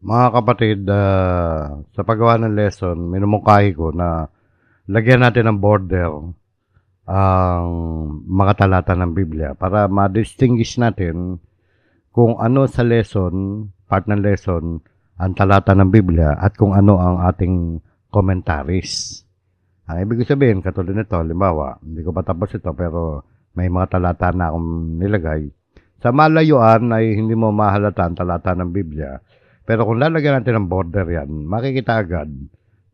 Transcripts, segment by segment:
Mga kapatid, ah, sa paggawa ng lesson, minumungkahi ko na lagyan natin ng border ang mga talata ng Biblia para ma-distinguish natin kung ano sa lesson, part ng lesson, ang talata ng Biblia at kung ano ang ating commentaries. Ang ibig sabihin, katulad nito, halimbawa, hindi ko pa tapos ito pero may mga talata na akong nilagay. Sa malayuan ay hindi mo mahalata ang talata ng Biblia. Pero kung lalagyan natin ng border yan, makikita agad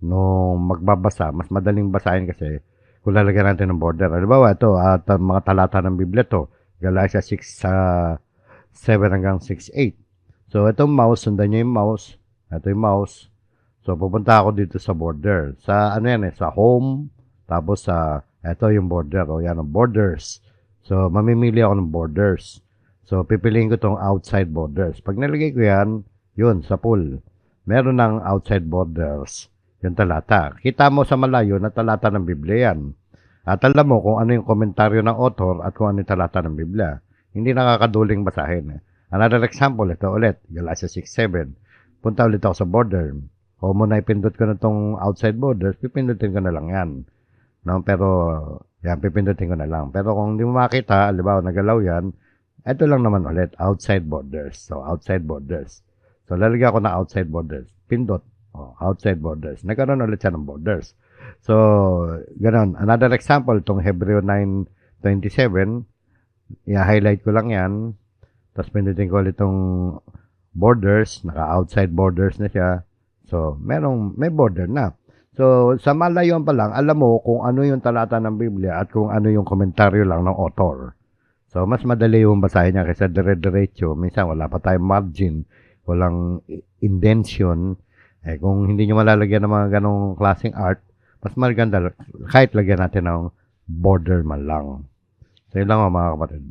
nung magbabasa, mas madaling basahin kasi kung lalagyan natin ng border. Halimbawa, ito, at ang mga talata ng Biblia to, Galatia 6 sa 7 hanggang 6, 8. So, itong mouse, sundan nyo yung mouse. Ito yung mouse. So, pupunta ako dito sa border. Sa, ano yan eh, sa home. Tapos sa, ito yung border. O yan, ang borders. So, mamimili ako ng borders. So, pipiliin ko tong outside borders. Pag nalagay ko yan, yun, sa pool. Meron ng outside borders. Yung talata. Kita mo sa malayo na talata ng Biblia yan. At alam mo kung ano yung komentaryo ng author at kung ano yung talata ng Biblia. Hindi nakakaduling basahin. Another example, ito ulit, Galatia 6.7. Punta ulit ako sa border. O muna ipindot ko na tong outside borders, pipindutin ko na lang yan. No? Pero, yan, pipindutin ko na lang. Pero kung hindi mo makita, alibaw, nagalaw yan, ito lang naman ulit, outside borders. So, outside borders. So, lalagyan ko na outside borders. Pindot. Oh, outside borders. Nagkaroon ulit siya ng borders. So, ganun. Another example, itong Hebreo 9.27, i-highlight ko lang yan. Tapos pindutin ko ulit itong borders. Naka-outside borders na siya. So, merong, may border na. So, sa malayuan pa lang, alam mo kung ano yung talata ng Biblia at kung ano yung komentaryo lang ng author. So, mas madali yung basahin niya kaysa dire-diretso. Minsan, wala pa tayong margin, walang indention. Eh, kung hindi nyo malalagyan ng mga ganong klaseng art, mas maganda, kahit lagyan natin ng border man lang. So, yun lang mga kapatid.